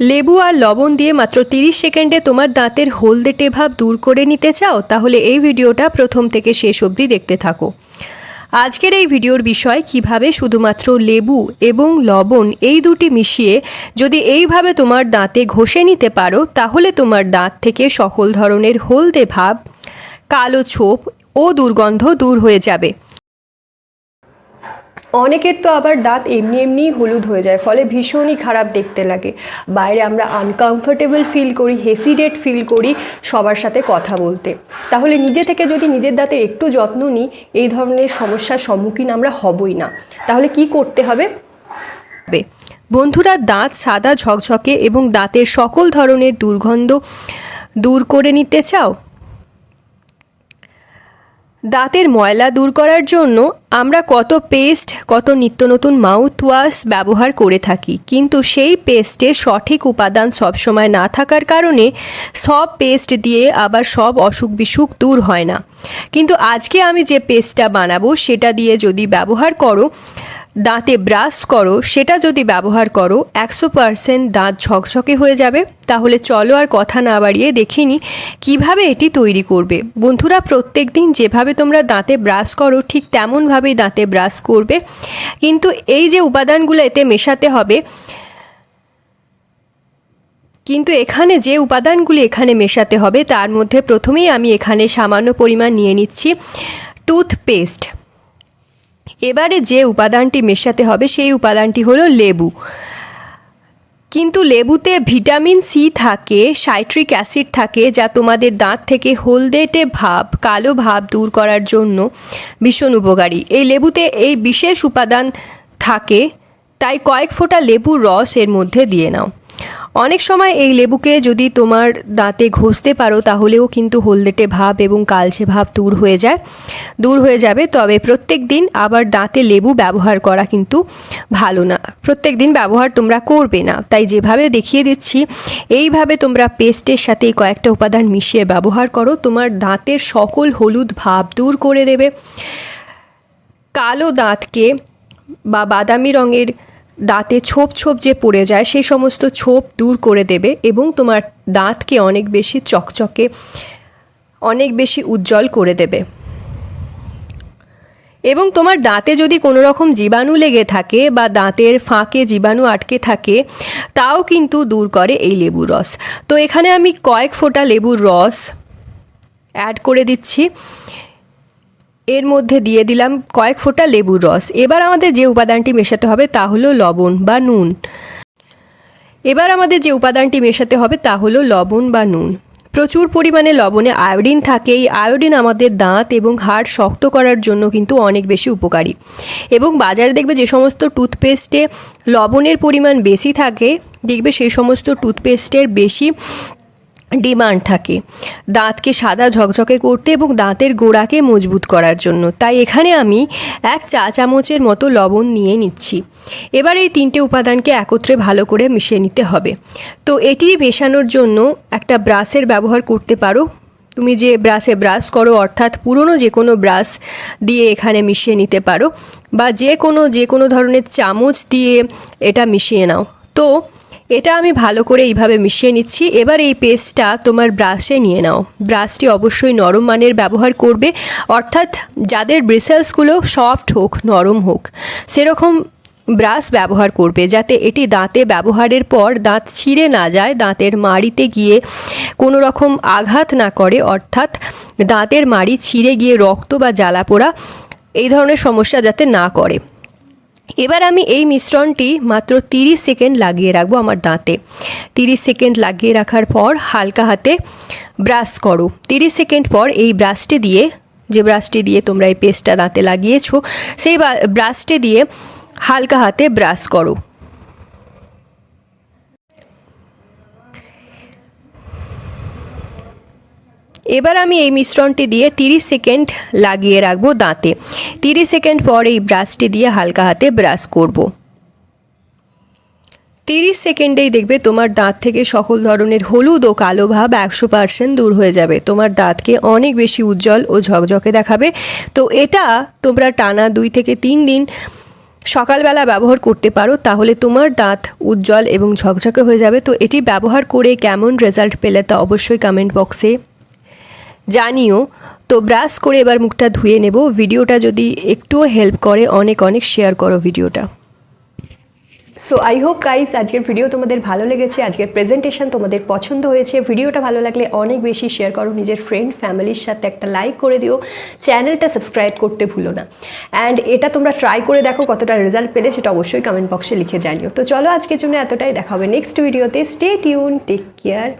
লেবু আর লবণ দিয়ে মাত্র 30 সেকেন্ডে তোমার দাঁতের হলদেটে ভাব দূর করে নিতে চাও, তাহলে এই ভিডিওটা প্রথম থেকে শেষ অবধি দেখতে থাকো। আজকের এই ভিডিওর বিষয়, কীভাবে শুধুমাত্র লেবু এবং লবণ এই দুটি মিশিয়ে যদি এইভাবে তোমার দাঁতে ঘষে নিতে পারো, তাহলে তোমার দাঁত থেকে সকল ধরনের হলদে ভাব, কালো ছোপ ও দুর্গন্ধ দূর হয়ে যাবে। অনেকের তো আবার দাঁত এমনি এমনিই হলুদ হয়ে যায়, ফলে ভীষণই খারাপ দেখতে লাগে। বাইরে আমরা আনকমফোর্টেবল ফিল করি হেসিডেট ফিল করি সবার সাথে কথা বলতে। তাহলে নিজে থেকে যদি নিজের দাঁতের একটু যত্ন নিই, এই ধরনের সমস্যার সম্মুখীন আমরা হবই না। তাহলে কি করতে হবে? বন্ধুরা, দাঁত সাদা ঝকঝকে এবং দাঁতের সকল ধরনের দুর্গন্ধ দূর করে নিতে চাও? দাঁতের ময়লা দূর করার জন্য আমরা কত পেস্ট, কত নিত্য নতুন মাউথ ওয়াশ ব্যবহার করে থাকি। কিন্তু সেই পেস্টে সঠিক উপাদান সবসময় না থাকার কারণে সব পেস্ট দিয়ে আবার সব অসুখ বিসুখ দূর হয় না। কিন্তু আজকে আমি যে পেস্টটা বানাবো, সেটা দিয়ে যদি ব্যবহার করো দাঁতে ব্রাশ করো, সেটা যদি ব্যবহার করো, একশো পারসেন্ট দাঁত ঝকঝকে হয়ে যাবে। তাহলে চলো আর কথা না বাড়িয়ে দেখিনি কীভাবে এটি তৈরি করবে। বন্ধুরা প্রত্যেক দিন যেভাবে তোমরা দাঁতে ব্রাশ করো, ঠিক তেমনভাবেই দাঁতে ব্রাশ করবে। কিন্তু এই যে উপাদানগুলো এতে মেশাতে হবে, কিন্তু এখানে যে উপাদানগুলি এখানে মেশাতে হবে, তার মধ্যে প্রথমেই আমি এখানে সামান্য পরিমাণ নিয়ে নিচ্ছি টুথপেস্ট এবারে যে উপাদানটি মেশাতে হবে, সেই উপাদানটি হলো লেবু। কিন্তু লেবুতে ভিটামিন সি থাকে, সাইট্রিক অ্যাসিড থাকে, যা তোমাদের দাঁত থেকে হলদেটে ভাব, কালো ভাব দূর করার জন্য ভীষণ উপকারী। এই লেবুতে এই বিশেষ উপাদান থাকে, তাই কয়েক ফোঁটা লেবুর রস এর মধ্যে দিয়ে নাও। অনেক সময় এই লেবুকে যদি তোমার দাঁতে ঘষতে পারো, তাহলেও কিন্তু হলদেটে ভাব এবং কালচে ভাব দূর হয়ে যায়, দূর হয়ে যাবে। তবে প্রত্যেক দিন আবার দাঁতে লেবু ব্যবহার করা কিন্তু ভালো না। প্রত্যেক দিন ব্যবহার তোমরা করবে না। তাই যেভাবে দেখিয়ে দিচ্ছি, এইভাবে তোমরা পেস্টের সাথে কয়েকটা উপাদান মিশিয়ে ব্যবহার করো। তোমার দাঁতের সকল হলুদ ভাব দূর করে দেবে। কালো দাঁতকে বা বাদামি রঙের দাঁতে ছোপ ছোপ যে পড়ে যায়, সেই সমস্ত ছোপ দূর করে দেবে এবং তোমার দাঁতকে অনেক বেশি চকচকে, অনেক বেশি উজ্জ্বল করে দেবে। এবং তোমার দাঁতে যদি কোনো রকম জীবাণু লেগে থাকে বা দাঁতের ফাঁকে জীবাণু আটকে থাকে, তাও কিন্তু দূর করে এই লেবুর রস। তো এখানে আমি কয়েক ফোঁটা লেবুর রস অ্যাড করে দিচ্ছি। এর মধ্যে দিয়ে দিলাম কয়েক ফোঁটা লেবুর রস। এবার আমাদের যে উপাদানটি মেশাতে হবে তা হলো লবণ বা নুন। এবার আমাদের যে উপাদানটি মেশাতে হবে তা হলো লবণ বা নুন। প্রচুর পরিমাণে লবণে আয়োডিন থাকে। এই আয়োডিন আমাদের দাঁত এবং হাড় শক্ত করার জন্য কিন্তু অনেক বেশি উপকারী। এবং বাজারে দেখবে যে সমস্ত টুথপেস্টে লবণের পরিমাণ বেশি থাকে, দেখবে সেই সমস্ত টুথপেস্টের বেশি ডিমান্ড থাকে। দাঁতকে সাদা ঝকঝকে করতে এবং দাঁতের গোড়াকে মজবুত করার জন্য। তাই এখানে আমি এক চা চামচের মতো লবণ নিয়ে নিচ্ছি। এবার এই তিনটে উপাদানকে একত্রে ভালো করে মিশিয়ে নিতে হবে। তো এটি মেশানোর জন্য একটা ব্রাশের ব্যবহার করতে পারো। তুমি যে ব্রাশে ব্রাশ করো, অর্থাৎ পুরনো যে কোনো ব্রাশ দিয়ে এখানে মিশিয়ে নিতে পারো। বা যে কোনো যে কোনো ধরনের চামচ দিয়ে এটা মিশিয়ে নাও। তো এটা আমি ভালো করে এইভাবে মিশিয়ে নিচ্ছি। এবার এই পেস্টটা তোমার ব্রাশে নিয়ে নাও। ব্রাশটি অবশ্যই নরম মানের ব্যবহার করবে। অর্থাৎ যাদের ব্রিসেলসগুলো সফট হোক, নরম হোক, সেরকম ব্রাশ ব্যবহার করবে যাতে এটি দাঁতে ব্যবহারের পর দাঁত ছিঁড়ে না যায়, দাঁতের মাড়িতে গিয়ে কোনো রকম আঘাত না করে। অর্থাৎ দাঁতের মাড়ি ছিঁড়ে গিয়ে রক্ত বা জ্বালা পোড়া এই ধরনের সমস্যা যাতে না করে। এবার আমি এই মিশ্রণটি মাত্র 30 সেকেন্ড লাগিয়ে রাখব আমার দাঁতে। 30 সেকেন্ড লাগিয়ে রাখার পর হালকা হাতে ব্রাশ করো। 30 সেকেন্ড পর এই ব্রাশটি দিয়ে, যে ব্রাশটি দিয়ে তোমরা এই পেস্টটা দাঁতে লাগিয়েছো, সেই ব্রাশটি দিয়ে হালকা হাতে ব্রাশ করো। এবার আমি এই মিশ্রণটি দিয়ে 30 সেকেন্ড লাগিয়ে রাখব দাঁতে। 30 সেকেন্ড পর এই ব্রাশটি দিয়ে হালকা হাতে ব্রাশ করব। তিরিশ সেকেন্ডেই দেখবে তোমার দাঁত থেকে সকল ধরনের হলুদ ও কালো ভাব একশো পার্সেন্ট দূর হয়ে যাবে। তোমার দাঁতকে অনেক বেশি উজ্জ্বল ও ঝকঝকে দেখাবে। তো এটা তোমরা টানা দুই থেকে তিন দিন সকালবেলা ব্যবহার করতে পারো, তাহলে তোমার দাঁত উজ্জ্বল এবং ঝকঝকে হয়ে যাবে। তো এটি ব্যবহার করে কেমন রেজাল্ট পেলে তা অবশ্যই কমেন্ট বক্সে জানিও। তো ব্রাশ করে এবার মুখটা ধুয়ে নেব। ভিডিওটা যদি একটুও হেল্প করে, অনেক অনেক শেয়ার করো ভিডিওটা। সো আই হোপ গাইস আজকের ভিডিও তোমাদের ভালো লেগেছে। আজকের প্রেজেন্টেশন তোমাদের পছন্দ হয়েছে। ভিডিওটা ভালো লাগলে অনেক বেশি শেয়ার করো। নিজের ফ্রেন্ড ফ্যামিলির সাথে একটা লাইক করে দিও। চ্যানেলটা সাবস্ক্রাইব করতে ভুলো না। অ্যান্ড এটা তোমরা ট্রাই করে দেখো কতটা রেজাল্ট পেলে, সেটা অবশ্যই কমেন্ট বক্সে লিখে জানিও। তো চলো আজকের জন্য এতটাই। দেখা হবে নেক্সট ভিডিওতে স্টে টিউন টেক কেয়ার